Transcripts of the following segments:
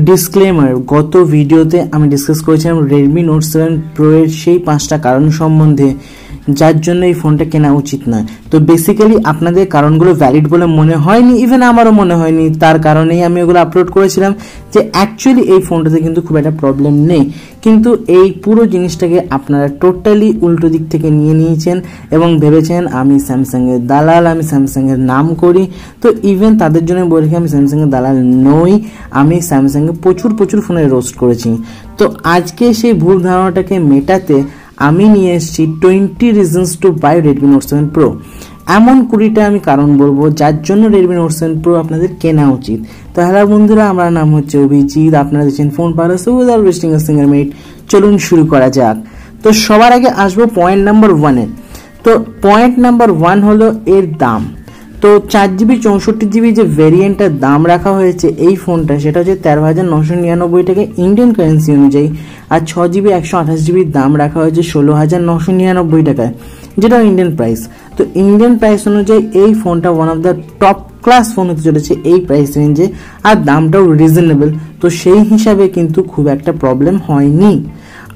Disclaimer গত ভিডিওতে আমি ডিসকাস করেছিলাম রেডমি নোট সেভেন প্রো এর সেই পাঁচটা কারণ সম্বন্ধে। যার জন্য এই ফোনটা কেনা উচিত নয় তো বেসিক্যালি আপনাদের কারণগুলো ভ্যালিড বলে মনে হয়নি ইভেন আমারও মনে হয়নি। তার কারণেই আমি ওগুলো আপলোড করেছিলাম যে অ্যাকচুয়ালি এই ফোনটাতে কিন্তু খুব একটা প্রবলেম নেই। কিন্তু এই পুরো জিনিসটাকে আপনারা টোটালি উল্টো দিক থেকে নিয়ে নিয়েছেন এবং ভেবেছেন আমি স্যামসাংয়ের দালাল, আমি স্যামসাংয়ের নাম করি। তো ইভেন তাদের জন্য বলে আমি স্যামসাংয়ের দালাল নই, আমি স্যামসাংয়ে প্রচুর প্রচুর ফোনে রোস্ট করেছি। তো আজকে সেই ভুল ধারণাটাকে মেটাতে আমি নিয়ে এসেছি twenty reasons to buy Redmi Note seven Pro এমন কুড়িটা আমি কারণ বলব, যার জন্য রেডমি নোট সেভেন প্রো আপনাদের কেনা উচিত। তো হ্যালো বন্ধুরা, আমার নাম হচ্ছে অভিজিৎ, আপনারা দেখছেন ফোন পাওয়ার সুবিধার ওয়েস্টিং সিঙ্গার মেট চলুন শুরু করা যাক। তো সবার আগে আসব পয়েন্ট নাম্বার ওয়ানের তো পয়েন্ট নাম্বার ওয়ান হলো এর দাম। তো চার জিবি চৌষট্টি জিবি যে ভেরিয়েন্টের দাম রাখা হয়েছে এই ফোনটা সেটা হচ্ছে তেরো হাজার নশো নিরানব্বই টাকা ইন্ডিয়ান কারেন্সি অনুযায়ী। আর ছ জিবি একশো আঠাশ জিবির দাম রাখা হয়েছে ষোলো হাজার নশো নিরানব্বই টাকায়, যেটা ইন্ডিয়ান প্রাইস তো ইন্ডিয়ান প্রাইস অনুযায়ী এই ফোনটা one of the top class phone হতে চলেছে এই প্রাইস রেঞ্জে আর দামটাও রিজনেবল তো সেই হিসাবে কিন্তু খুব একটা প্রবলেম হয়নি।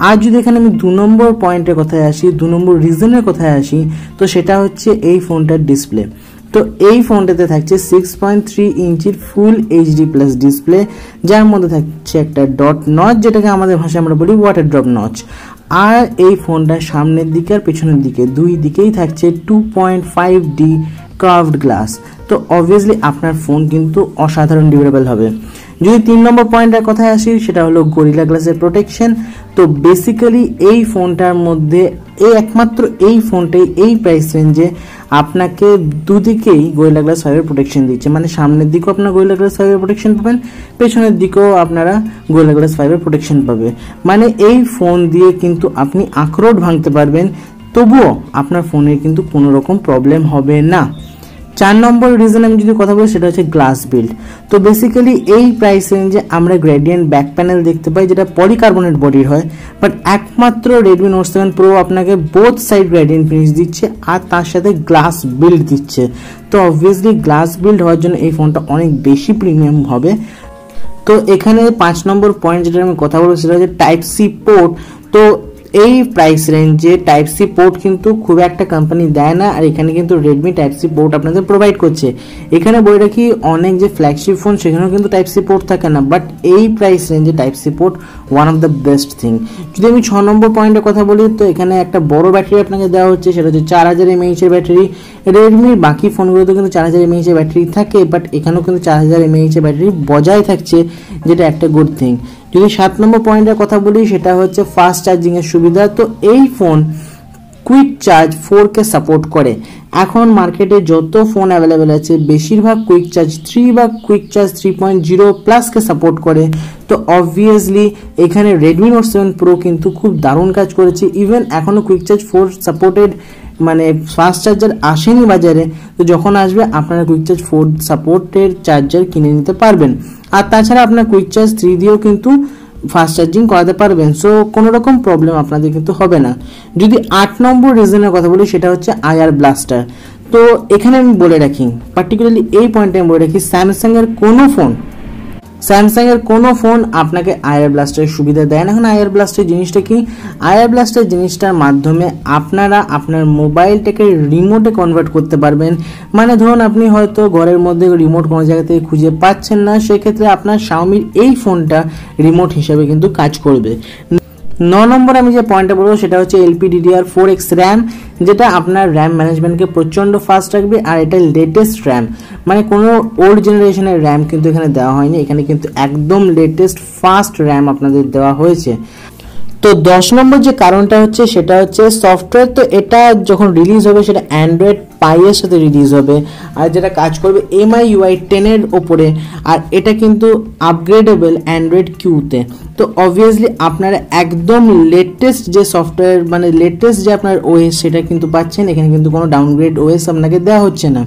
আর যদি এখানে আমি দু নম্বর পয়েন্টের কথায় আসি, দু নম্বর রিজনের কথায় আসি, তো সেটা হচ্ছে এই ফোনটার ডিসপ্লে তো এই ফোনটাতে থাকছে সিক্স পয়েন্ট থ্রি ইঞ্চির ফুল এইচডি প্লাস ডিসপ্লে যার মধ্যে থাকছে একটা ডট নচ যেটাকে আমাদের ভাষায় আমরা বলি ওয়াটার ড্রপ নচ আর এই ফোনটার সামনের দিকে আর পেছনের দিকে, দুই দিকেই থাকছে two point five D curved glass তো অবভিয়াসলি আপনার ফোন কিন্তু অসাধারণ ডিউরেবল হবে। যদি তিন নম্বর পয়েন্টের কথায় আসি, সেটা হলো গরিলা গ্লাসের প্রোটেকশন তো বেসিক্যালি এই ফোনটার মধ্যে এই একমাত্র এই ফোনটাই এই প্রাইস রেঞ্জে আপনাকে দুদিকেই গোয়েলা গ্লাস ফাইভের প্রোটেকশন দিচ্ছে। মানে সামনের দিকেও আপনার গোয়েলা গ্লাস ফাইভের প্রোটেকশন পাবেন, পেছনের দিকেও আপনারা গোয়েলা গ্লাস ফাইভের প্রোটেকশন পাবে। মানে এই ফোন দিয়ে কিন্তু আপনি আখরোট ভাঙতে পারবেন, তবুও আপনার ফোনের কিন্তু কোনো রকম প্রবলেম হবে না। চার নম্বর রিজন আমি যদি কথা বলি, সেটা হচ্ছে গ্লাস বিল্ড তো বেসিক্যালি এই প্রাইস রেঞ্জে আমরা গ্রেডিয়েন্ট ব্যাক প্যানেল দেখতে পাই, যেটা পলিকার্বনেট বডির হয় বাট একমাত্র রেডমি নোট সেভেন প্রো আপনাকে বোথ সাইড গ্রেডিয়েন্ট ফিনিশ দিচ্ছে আর তার সাথে গ্লাস বিল্ড দিচ্ছে। তো অবভিয়াসলি গ্লাস বিল্ড হওয়ার জন্য এই ফোনটা অনেক বেশি প্রিমিয়াম হবে। তো এখানে পাঁচ নম্বর পয়েন্ট যেটা আমি কথা বলব, সেটা হচ্ছে টাইপ সি পোর্ট তো এই প্রাইস রেঞ্জে টাইপ সি পোর্ট কিন্তু খুব একটা কোম্পানি দেয় না, আর এখানে কিন্তু রেডমি টাইপ সি পোর্ট আপনাদের প্রোভাইড করছে। এখানে বলে রাখি, অনেক যে ফ্ল্যাগশিপ ফোন সেখানেও কিন্তু টাইপ সি পোর্ট থাকে না বাট এই প্রাইস রেঞ্জে type C port one of the best thing যদি আমি ছ নম্বর পয়েন্টের কথা বলি, তো এখানে একটা বড় ব্যাটারি আপনাকে দেওয়া হচ্ছে, সেটা হচ্ছে চার হাজার এমএইচের ব্যাটারি রেডমির বাকি ফোনগুলোতে কিন্তু চার হাজার এমএইচের ব্যাটারি থাকে বাট এখানেও কিন্তু চার হাজার এমএইচের ব্যাটারি বজায় থাকছে, যেটা একটা গুড থিং যদি সাত নম্বর পয়েন্টের কথা বলি, সেটা হচ্ছে ফাস্ট চার্জিংয়ের সুবিধা। তো এই ফোন কুইক চার্জ ফোর কে সাপোর্ট করে। এখন মার্কেটে যত ফোন অ্যাভেলেবেল আছে, বেশিরভাগ কুইক চার্জ থ্রি বা quick charge three point zero প্লাসকে support করে। তো অবভিয়াসলি এখানে রেডমি নোট সেভেন প্রো কিন্তু খুব দারুণ কাজ করেছে। ইভেন এখনও কুইক চার্জ ফোর সাপোর্টেড মানে ফাস্ট চার্জার আসেনি বাজারে। তো যখন আসবে, আপনারা কুইক চার্জ ফোর সাপোর্টের চার্জার কিনে নিতে পারবেন। আর তাছাড়া আপনার কুইক চার্জ থ্রি দিয়েও কিন্তু ফাস্ট চার্জিং করাতে পারবেন। সো কোনো রকম প্রবলেম আপনাদের কিন্তু হবে না। যদি আট নম্বর রিজনের কথা বলি, সেটা হচ্ছে আয়ার ব্লাস্টার তো, এখানে আমি বলে রাখি পার্টিকুলারলি এই পয়েন্টে আমি বলে রাখি স্যামসাংয়ের কোনো ফোন স্যামসাংয়ের কোনো ফোন আপনাকে আয়ার ব্লাস্টারের সুবিধা দেয় না। এখন আয়ার ব্লাস্টের জিনিসটা কি? আয়ার ব্লাস্টের জিনিসটার মাধ্যমে আপনারা আপনার মোবাইলটাকে রিমোটে কনভার্ট করতে পারবেন। মানে ধরুন আপনি হয়তো ঘরের মধ্যে রিমোট কোনো জায়গা থেকে খুঁজে পাচ্ছেন না, সেক্ষেত্রে আপনার শাওমির এই ফোনটা রিমোট হিসেবে কিন্তু কাজ করবে। ন নম্বর আমি যে পয়েন্টটা বলব সেটা হচ্ছে এলপিডিডিআর ফোর এক্স র্যাম যেটা আপনার র্যাম ম্যানেজমেন্টকে প্রচণ্ড ফাস্ট রাখবে আর এটা লেটেস্ট র্যাম মানে কোনো ওল্ড জেনারেশনের র্যাম কিন্তু এখানে দেওয়া হয়নি, এখানে কিন্তু একদম লেটেস্ট ফাস্ট র্যাম আপনাদের দেওয়া হয়েছে। তো দশ নম্বর যে কারণটা হচ্ছে, সেটা হচ্ছে সফটওয়্যার তো এটা যখন রিলিজ হবে, সেটা অ্যান্ড্রয়েড পাইয়ের সাথে রিলিজ হবে। আর যেটা কাজ করবে এমআই ইউআই টেনের ওপরে। আর এটা কিন্তু আপগ্রেডেবল অ্যান্ড্রয়েড কিউতে তো। অবভিয়াসলি আপনারা একদম লেটেস্ট যে সফটওয়্যার মানে লেটেস্ট যে আপনার ওএস সেটা কিন্তু পাচ্ছেন। এখানে কিন্তু কোনো ডাউনগ্রেড ওএস আপনাকে দেওয়া হচ্ছে না।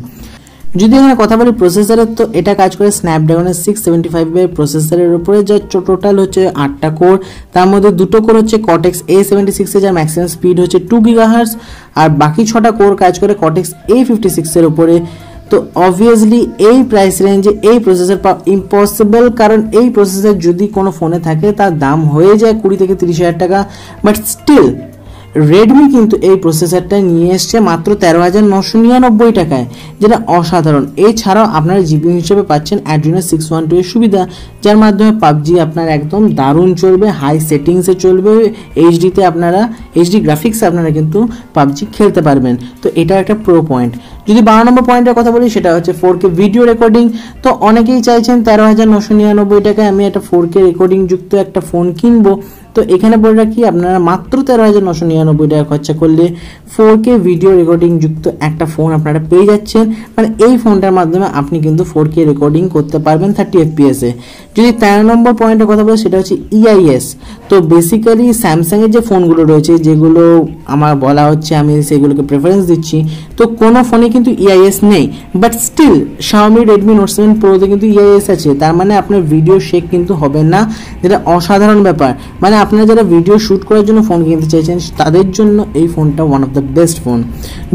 যদি এখানে কথা বলি প্রসেসরের তো এটা কাজ করে স্ন্যাপড্রাগনের সিক্স সেভেন্টি ফাইভের প্রসেসরের উপরে যার টোটাল হচ্ছে আটটা কোর তার মধ্যে দুটো কোর হচ্ছে কটেক্স এ সেভেন্টি সিক্সে যার ম্যাক্সিমাম স্পিড হচ্ছে টু গিগাহার্স আর বাকি ছটা কোর কাজ করে কটেক্স এ ফিফটি সিক্সের উপরে। তো অবভিয়াসলি এই প্রাইস রেঞ্জে এই প্রসেসর পাওয়া ইম্পসিবল কারণ এই প্রসেসর যদি কোনো ফোনে থাকে, তার দাম হয়ে যায় কুড়ি থেকে তিরিশ হাজার টাকা বাট স্টিল রেডমি কিন্তু এই প্রসেসরটা নিয়ে এসছে মাত্র তেরো হাজার নশো নিরানব্বই টাকায়, যেটা অসাধারণ। এছাড়াও আপনারা জিবি হিসেবে পাচ্ছেন অ্যাড্রিনো সিক্স ওয়ান টু এর সুবিধা, যার মাধ্যমে পাবজি আপনার একদম দারুণ চলবে হাই সেটিংসে চলবে এইচডিতে আপনারা এইচডি গ্রাফিক্সে আপনারা কিন্তু পাবজি খেলতে পারবেন। তো এটা একটা প্রো পয়েন্ট যদি বারো নম্বর পয়েন্টের কথা বলি, সেটা হচ্ছে ফোর কে ভিডিও রেকর্ডিং তো অনেকেই চাইছেন তেরো হাজার নশো নিরানব্বই টাকায় আমি একটা ফোর কে রেকর্ডিং যুক্ত একটা ফোন কিনবো। তো এখানে বলে রাখি, আপনারা মাত্র তেরো হাজার নশো নিরানব্বই টাকা খরচা করলে ফোর কে ভিডিও রেকর্ডিং যুক্ত একটা ফোন আপনারা পেয়ে যাচ্ছেন। মানে এই ফোনটার মাধ্যমে আপনি কিন্তু ফোর কে রেকর্ডিং করতে পারবেন থার্টি এফ এফপিএসে যদি তেরো নম্বর পয়েন্টের কথা বলি, সেটা হচ্ছে ইআইএস তো বেসিক্যালি স্যামসাংয়ের যে ফোনগুলো রয়েছে, যেগুলো আমার বলা হচ্ছে, আমি সেগুলোকে প্রেফারেন্স দিচ্ছি, তো কোনো ফোনে কিন্তু ইআইএস নেই। But still Xiaomi Redmi Note seven প্রোতে কিন্তু ইআইএস আছে। তার মানে আপনার ভিডিও শেক কিন্তু হবে না। যেটা অসাধারণ ব্যাপার। মানে আপনারা যারা ভিডিও শ্যুট করার জন্য ফোন কিনতে চাইছেন, তাদের জন্য এই ফোনটা one of the best phone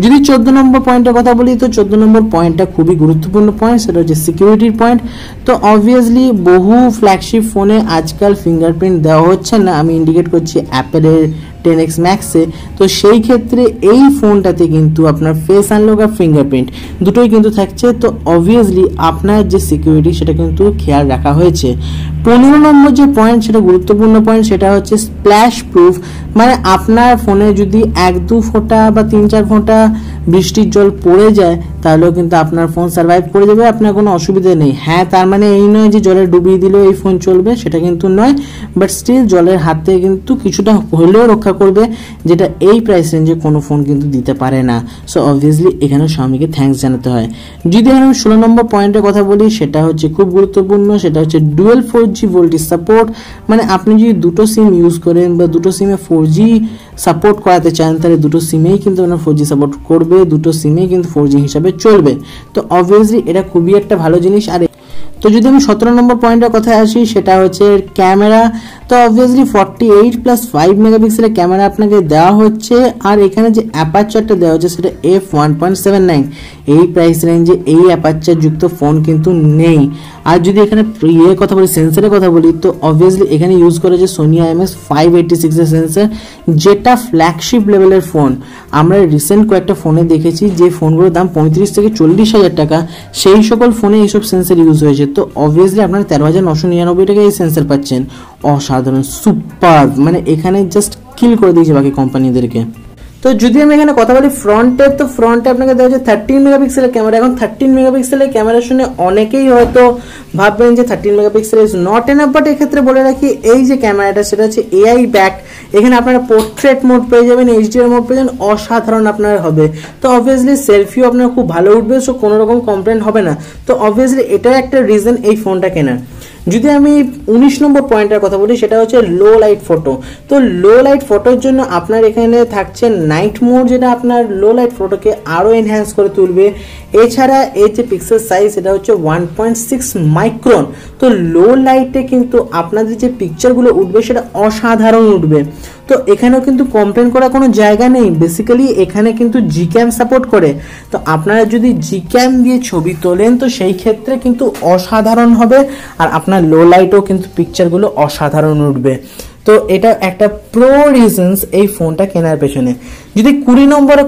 যদি চোদ্দ নম্বর পয়েন্টের কথা বলি, তো চোদ্দ নম্বর পয়েন্টটা খুবই গুরুত্বপূর্ণ পয়েন্ট সেটা হচ্ছে সিকিউরিটির পয়েন্ট তো অবভিয়াসলি বহু ফ্ল্যাগশিপ ফোনে আজকাল ফিঙ্গারপ্রিন্ট দেওয়া হচ্ছে না, আমি ইন্ডিকেট করছি অ্যাপেলের টেন এক্স ম্যাক্সে তো সেই ক্ষেত্রে এই ফোনটাতে কিন্তু আপনার ফেস আনলক আর ফিঙ্গারপ্রিন্ট দুটোই কিন্তু থাকছে। তো অবভিয়াসলি আপনার যে সিকিউরিটি সেটা কিন্তু খেয়াল রাখা হয়েছে। পনেরো নম্বর যে পয়েন্ট সেটা গুরুত্বপূর্ণ পয়েন্ট সেটা হচ্ছে স্প্ল্যাশ প্রুফ মানে আপনার ফোনে যদি এক দু ফোঁটা বা তিন চার ফোঁটা বৃষ্টির জল পড়ে যায় তাহলেও কিন্তু আপনার ফোন সার্ভাইভ করে যাবে, আপনার কোনো অসুবিধা নেই। হ্যাঁ তার মানে এই নয় যে জলে ডুবিয়ে দিলেও এই ফোন চলবে, সেটা কিন্তু নয়। বাট স্টিল জলের হাত থেকে কিন্তু কিছুটা হলেও রক্ষা করবে, যেটা এই প্রাইস রেঞ্জে কোনো ফোন কিন্তু দিতে পারে না। সো অবভিয়াসলি এখানে স্বামীকে থ্যাঙ্কস জানাতে হয়। যদি আমি ষোলো নম্বর পয়েন্টের কথা বলি, সেটা হচ্ছে খুব গুরুত্বপূর্ণ, সেটা হচ্ছে dual four G voltage support মানে আপনি যদি দুটো সিম ইউজ করেন বা দুটো সিমে ফোর জি সাপোর্ট করাতে চান, তাহলে দুটো সিমেই কিন্তু ফোর জি সাপোর্ট করবে, দুটো সিমেই কিন্তু ফোর জি হিসাবে চলবে। তো অবভিয়াসলি এটা খুবই একটা ভালো জিনিস। আর তো যদি আমি সতেরো নম্বর পয়েন্টের কথায় আসি, সেটা হচ্ছে ক্যামেরা তো obviously forty eight plus five মেগাপিক্সেলের ক্যামেরা আপনাকে দেওয়া হচ্ছে। আর এখানে যে অ্যাপারচারটা দেওয়া হচ্ছে সেটা F one point seven nine এই প্রাইস রেঞ্জে এই অ্যাপারচার যুক্ত ফোন কিন্তু নেই। আর যদি এখানে ইয়ে কথা বলি সেন্সারের কথা বলি, তো অবভিয়াসলি এখানে ইউজ করেছে সোনি আইএমএস ফাইভ এইটটি সিক্সের সেন্সার যেটা ফ্ল্যাগশিপ লেভেলের ফোন আমরা রিসেন্ট কয়েকটা ফোনে দেখেছি, যে ফোনগুলোর দাম পঁয়ত্রিশ থেকে চল্লিশ হাজার টাকা। সেই সকল ফোনে এইসব সেন্সার ইউজ হয়েছে। তো অবভিয়াসলি আপনারা তেরো হাজার নশো নিরানব্বই টাকা এই সেন্সার পাচ্ছেন। অসাধারণ সুপার মানে এখানে জাস্ট কিল করে দিয়েছে বাকি কোম্পানিদেরকে। তো যদি আমি এখানে কথা বলি ফ্রন্টের তো ফ্রন্টে আপনাকে দেওয়া হচ্ছে থার্টিন মেগাপিক্সেলের ক্যামেরা এখন থার্টিন মেগাপিক্সেলের ক্যামেরা শুনে অনেকেই হয়তো ভাববেন যে thirteen megapixel is not enough but এক্ষেত্রে বলে রাখি, এই যে ক্যামেরাটা সেটা হচ্ছে এআই ব্যাক এখানে আপনারা পোর্ট্রেট মোড পেয়ে যাবেন এইচডিআর মোড পেয়ে যাবেন, অসাধারণ আপনার হবে। তো অবভিয়াসলি সেলফিও আপনার খুব ভালো উঠবে সো কোনো রকম কমপ্লেন হবে না। তো অবভিয়াসলি এটাও একটা রিজন এই ফোনটা কেনার। যদি আমি উনিশ নম্বর পয়েন্টের কথা বলি, সেটা হচ্ছে লো লাইট ফটো তো লো লাইট ফটোর জন্য আপনার এখানে থাকছে নাইট মোড যেটা আপনার লো লাইট ফটোকে আরও এনহ্যান্স করে তুলবে। এছাড়া এই যে পিক্সেল সাইজ সেটা হচ্ছে ওয়ান পয়েন্ট সিক্স মাইক্রন তো লো লাইটে কিন্তু আপনাদের যে পিকচারগুলো উঠবে, সেটা অসাধারণ উঠবে। তো এখানেও কিন্তু কমপ্লেন করার কোনো জায়গা নেই। বেসিক্যালি এখানে কিন্তু জি ক্যাম সাপোর্ট করে। তো আপনারা যদি জি ক্যাম দিয়ে ছবি তোলেন, তো সেই ক্ষেত্রে কিন্তু অসাধারণ হবে আর আপনার লো লাইটও কিন্তু পিকচারগুলো অসাধারণ উঠবে। তো এটা একটা প্রো রিজনস এই ফোনটা কেনার পেছনে। যদি কুড়ি নম্বর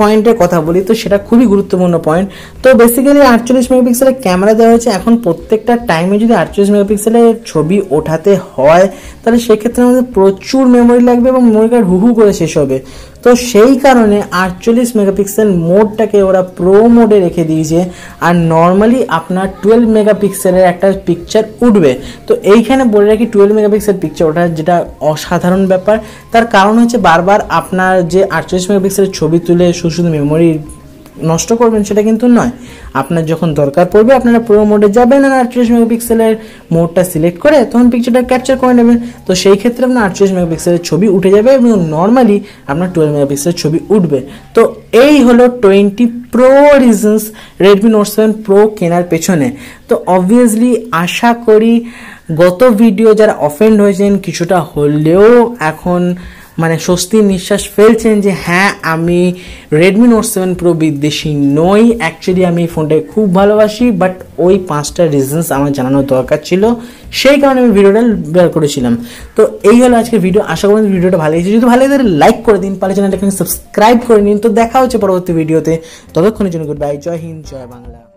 পয়েন্টের কথা বলি, তো সেটা খুবই গুরুত্বপূর্ণ পয়েন্ট তো বেসিক্যালি আটচল্লিশ মেগাপিক্সেলের ক্যামেরা দেওয়া হয়েছে, এখন প্রত্যেকটা টাইমে যদি আটচল্লিশ মেগাপিক্সেলের ছবি ওঠাতে হয়, তাহলে সেক্ষেত্রে আমাদের প্রচুর মেমোরি লাগবে এবং মেমোরি কার্ড হুহু করে শেষ হবে। তো সেই কারণে আটচল্লিশ মেগাপিক্সেল মোডটাকে ওরা প্রো মোডে রেখে দিয়েছে, আর নর্মালি আপনার টুয়েলভ মেগাপিক্সেলের একটা পিকচার উঠবে। তো এইখানে বলে রাখি টুয়েলভ মেগাপিক্সেল পিকচার ওটা যেটা অসাধারণ ব্যাপার। তার কারণ হচ্ছে বারবার আপনার যে আটচল্লিশ মেগাপিক্সেলের ছবি তুলে শুধু মেমোরি নষ্ট করবেন সেটা কিন্তু নয়। আপনার যখন দরকার পড়বে, আপনারা প্রো মোডে যাবেন আর আটচল্লিশ মেগাপিক্সেলের মোডটা সিলেক্ট করে তখন পিকচারটা ক্যাপচার করে নেবেন। তো সেই ক্ষেত্রে আপনার আটচল্লিশ মেগাপিক্সেলের ছবি উঠে যাবে এবং নর্মালি আপনার টুয়েলভ মেগাপিক্সেলের ছবি উঠবে। তো এই হলো twenty pro reasons Redmi Note seven Pro কেনার পেছনে। তো অবভিয়াসলি আশা করি গত ভিডিও যারা অফেন্ড হয়েছেন, কিছুটা হলেও এখন মানে স্বস্তির নিঃশ্বাস ফেলছেন যে হ্যাঁ আমি রেডমি নোট সেভেন প্রো বিদ্বেষী নই। অ্যাকচুয়ালি আমি এই ফোনটাকে খুব ভালোবাসি বাট ওই পাঁচটা রিজনস আমার জানানোর দরকার ছিল। সেই কারণে আমি ভিডিওটা বের করেছিলাম। তো এই হলো আজকের ভিডিও আশা করি ভিডিওটা ভালো লেগেছে। যদি ভালো লাগে লাইক করে দিন। পালে চ্যানেলটাকে সাবস্ক্রাইব করে নিন। তো দেখা হচ্ছে পরবর্তী ভিডিওতে ততক্ষণের জন্য গুড বাই জয় হিন্দ, জয় বাংলা।